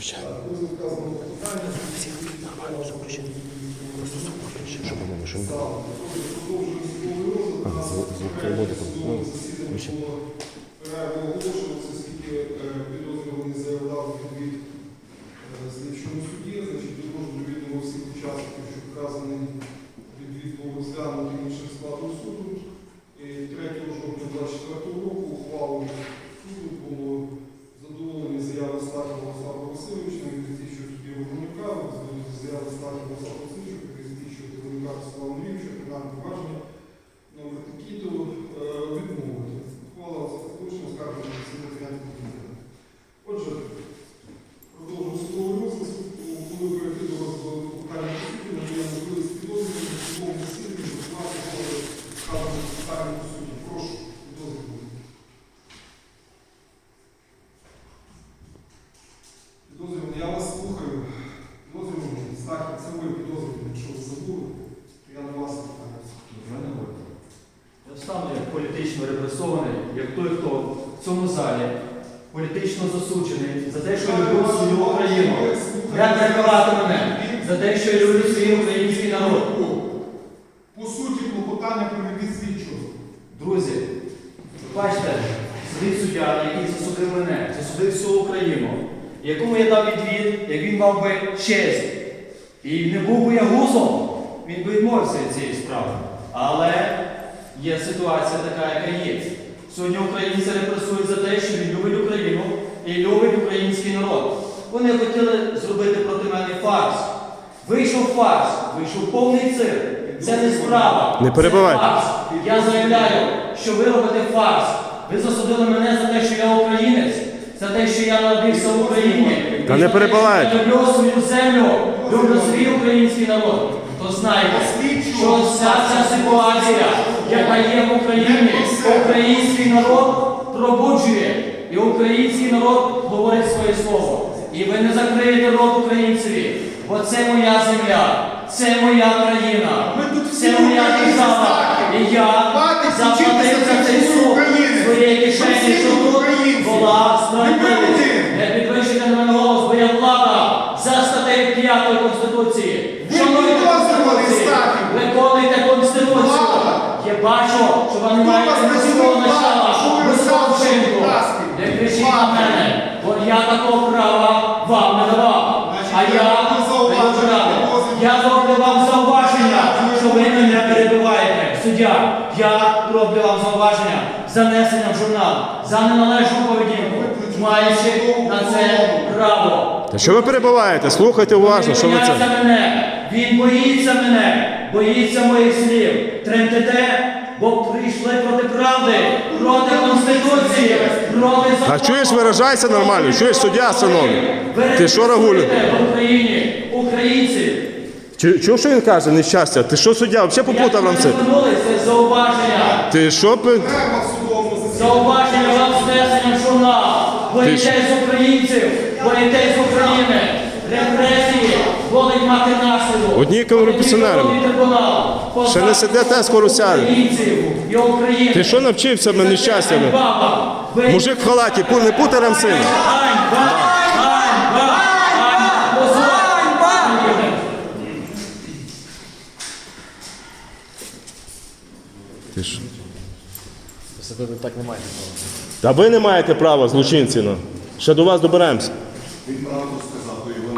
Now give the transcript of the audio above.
Е, е, значить, до кожного відомо всіх учасників, що вказаний відвід був розглянутий. Політично репресований, як той, хто в цьому залі політично засуджений за те, що я люблю свою Україну. Як рекомендувати мене за те, що я люблю свій український народ. По суті, клопотання про відвід слідчого. Друзі, бачите, сидить суддя, який засудив мене, засудив всю Україну, якому я дав відвід, як він мав би честь. І не був би я гузом, він би відмовився від цієї справи. Але є ситуація така, яка є. Сьогодні українці репресують за те, що він любить Україну і любить український народ. Вони хотіли зробити проти мене фарс. Вийшов фарс, вийшов повний цирк. Це не справа. Не перебивайте. Це фарс. Я заявляю, що ви робите фарс. Ви засудили мене за те, що я українець, за те, що я народився в Україні. Та не що Я люблю свою землю, люблю свій український народ. То знайте, що вся ця ситуація, яка є в Україні, український народ пробуджує. І український народ говорить своє слово. І ви не закриєте рот українцеві, бо це моя земля, це моя країна, це моя держава. І я заплатив за цей суд своєї кишені, що тут українці. була справедливість. один. Не підвищуйте на мене голос, бо я влада за статтею 5 Конституції. Ви Шануйте підозрюваний, Конституцію, Стахів. виконуйте Конституцію. Влада. Я бачу, що ви не Хто маєте вас міського працює начала, влада? Що ви міського розказуєте, вчинку. власне? Не кричіть на Влада. мене, бо я такого права вам не давав. А я я вам зауваження, Я роблю вам зауваження, що ви мене перебиваєте. Суддя, я роблю вам зауваження занесення в журнал за неналежну поведінку, маючи на це право. Та що ви перебуваєте? Слухайте уважно, що ви це. мене, він боїться мене, боїться моїх слів. Тремтете, бо прийшли проти правди, проти Конституції, проти закону. Та чуєш, виражайся нормально, чуєш, суддя, синові. Ти що, Рагулю? в Україні, українці. Чу- Чув, що він каже, нещастя? Ти що суддя? Взагалі попутав нам це? Це зауваження. Ти що? пи-. Зауваження вам знесення журнал. Боїтесь українців, боїтесь України. Одні корупціонери. Ще не сидите, скоро сяде. Українців і України. Ти що навчився мене нещастями? Мужик в халаті, пу- не путай нам сина. Ганьба! Ганьба! Ганьба! Позор! Ти що? Посадити так немає. Та ви не маєте права, злочинці. ну. Ще до вас доберемося.